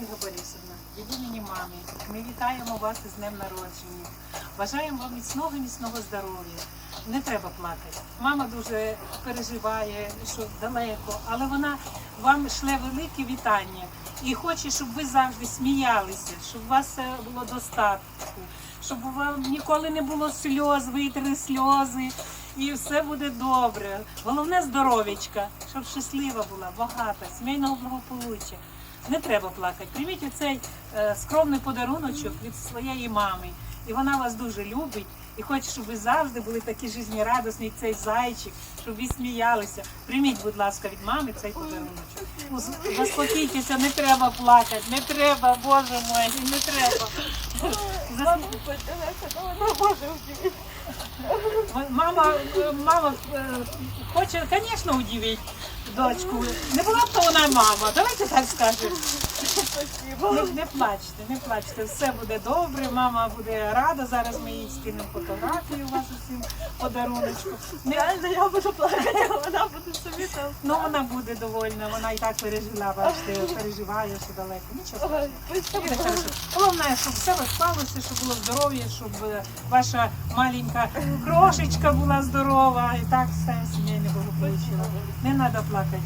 Ольга Борисовна, імені мами, ми вітаємо вас із днем народження. Бажаємо вам міцного, міцного здоров'я. Не треба плакати. Мама дуже переживає, що далеко, але вона вам шле велике вітання і хоче, щоб ви завжди сміялися, щоб у вас було достатку, щоб у вас ніколи не було сльоз, витри сльози. І все буде добре. Головне здоров'ячка, щоб щаслива була, багата, сімейного благополуччя. Не треба плакати. Прийміть оцей е, скромний подаруночок від своєї мами. І вона вас дуже любить і хоче, щоб ви завжди були такі жизнерадісні, як цей зайчик, щоб ви сміялися. Прийміть, будь ласка, від мами цей подаруночок. Ус- Заспокійтеся, не треба плакати, не треба, Боже мой, не треба. Мама, мама е, хоче, звісно, удивити дочку. Не була б то вона мама. Давайте так скажемо. Спасибо. Не, не плачте, не плачте, все буде добре. Мама буде рада. Зараз ми їй скинемо фотографію вас усім подаруночку. Не, Реально я буду плакати, а вона буде собі там. ну вона буде довольна, вона і так пережила, бачите, переживає, що далеко. Нічого. Буде хорошо. Головне, щоб все розпалося, щоб було здоров'я, щоб е, ваша маленька крошечка була здорова. І так все сімейне благополуччя. Не треба плакати.